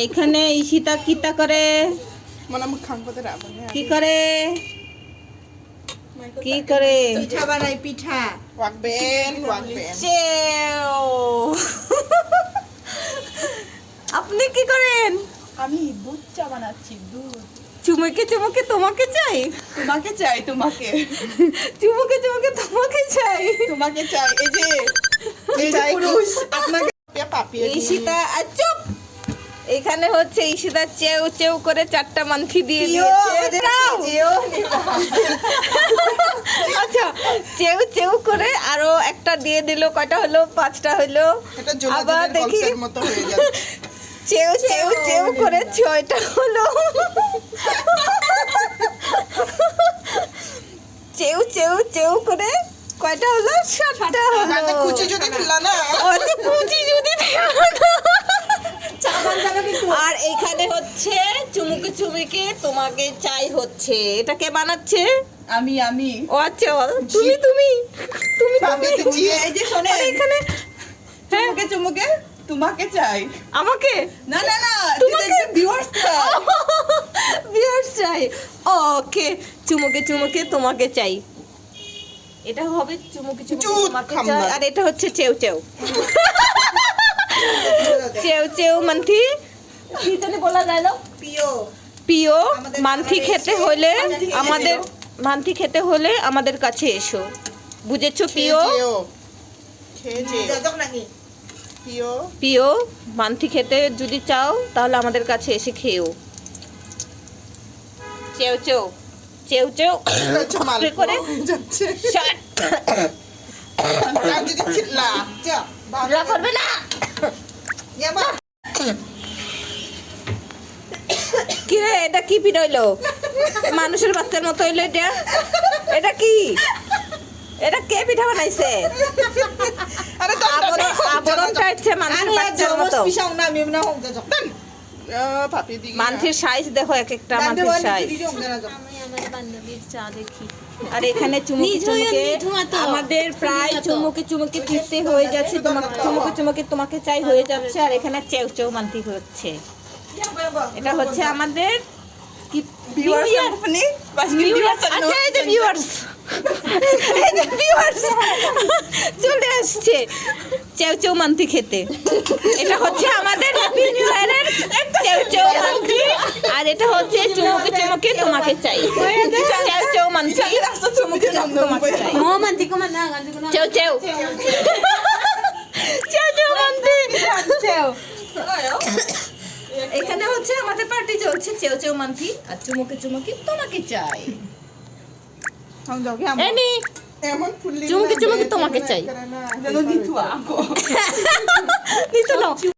এইখানে ঈশিতা কিতা করে? মানে মুখ খাং করতে রাখব কি করে? কি করে? পিঠা বানাই পিঠা। ওয়াকবেন ওয়াকবেন। চেও আপনি কি করেন? আমি দুধ চা বানাচ্ছি দুধ। চুমুকে চুমুকে তোমাকে চাই? তোমাকে চাই তোমাকে। চুমুকে চুমুকে তোমাকে চাই? তোমাকে চাই এই যে এই যে পুরুষ। আপনাকে পাপিয়ে ঈশিতা চুপ এখানে হচ্ছে ঈশিতা চেউ চেউ করে চারটা মান্থি দিয়ে দিয়েছে। আচ্ছা চেউ চেউ করে আরও একটা দিয়ে দিল কয়টা হলো? পাঁচটা হলো। আবার দেখি। চেউ চেউ চেউ করে ছয়টা হলো। চেউ চেউ চেউ করে কয়টা হলো? সাতটা হলো। কুচি যদি না? আচ্ছা, কুচি যদি দিও না। আর এখানে হচ্ছে চুমুকে চুমুকে তোমাকে চাই হচ্ছে। এটা কে বানাচ্ছে? আমি আমি। ও আচ্ছা তুমি তুমি তুমি তুমি। এই যে আর এখানে হ্যাঁ। চুমুকে চুমুকে তোমাকে চাই। আমাকে? না না না তোমাকে- ভিউয়ার্স বিয়ার চাই। ওকে চুমুকে চুমুকে তোমাকে চাই। এটা হবে চুমুকে চুমুকে তোমাকে চাই। আর এটা হচ্ছে চেউ চেউ। চেউ চেউ মান্থি। কি জানি বলা যায় না? পিও পিও মান্থি খেতে হলে আমাদের মান্থি খেতে হলে আমাদের কাছে এসো। বুঝেছ পিও পিও পিও মান্থি খেতে যদি চাও তাহলে আমাদের কাছে এসে খেও চেউ চেউ চেউ চেউ করে করবে না। ইয়াবা রে এটা কি পিঠ হইল? মানুষের বাচ্চার মতো হইল এটা। এটা কি? এটা কে পিঠা বানাইছে? মান্থির সাইজ দেখো এক একটা মান্থির সাইজ আমি আমার বান্ধবীর চা দেখি। আর এখানে চুমুকি চুমুকে আমাদের প্রায়। চুমুকে চুমুকে ফিরতে হয়ে যাচ্ছে। তোমাকে চুমুকে চুমুকে তোমাকে চাই হয়ে যাচ্ছে। আর এখানে চেউ চেউ মান্তি হচ্ছে। এটা হচ্ছে আমাদের আচ্ছা এই যে ভিউয়ার্স এই যে ভিউয়ার্স চলে আসছে। চেউ চেউ মান্তি খেতে। এটা হচ্ছে আমাদের হ্যাপি নিউ ইয়ারের চেউ চেউ মান্তি আর এটা হচ্ছে চুমুকে চুমুকে তোমাকে চাই। চেউ চেউ মান্তি চুমুকে তোমাকে। চাই চেউ চেউ চেউ মান্তি এখানে হচ্ছে মান্থলি চলছে। চেউ চেউ মান্থলি আর চুমুকে চুমুকে তোমাকে চাই। এনি চুমুকে চুমুকে তোমাকে চাই। নিতু নিতু